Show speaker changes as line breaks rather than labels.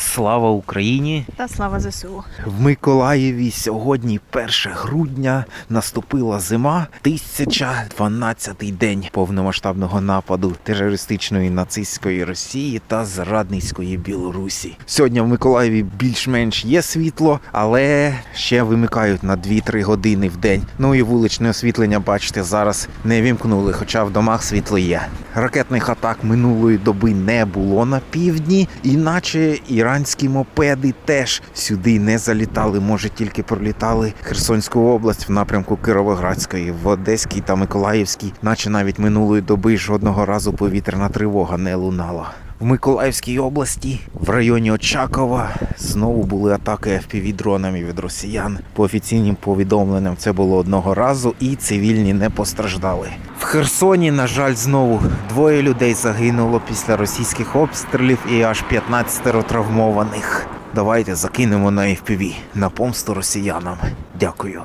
Слава Україні!
Та слава ЗСУ.
В Миколаєві сьогодні 1 грудня наступила зима, 1012-й день повномасштабного нападу терористичної нацистської Росії та зрадницької Білорусі. Сьогодні в Миколаєві більш-менш є світло, але ще вимикають на 2-3 години в день. Ну і вуличне освітлення, бачите, зараз не вімкнули, хоча в домах світло є. Ракетних атак минулої доби не було на півдні, іначе іранські мопеди теж сюди не залітали. Може, тільки пролітали Херсонську область в напрямку Кировоградської, в Одеській та Миколаївській, наче навіть минулої доби жодного разу повітряна тривога не лунала. В Миколаївській області, в районі Очакова, знову були атаки FPV-дронами від росіян. По офіційним повідомленням це було одного разу, і цивільні не постраждали. В Херсоні, на жаль, знову двоє людей загинуло після російських обстрілів і аж 15 травмованих. Давайте закинемо на FPV на помсту росіянам. Дякую.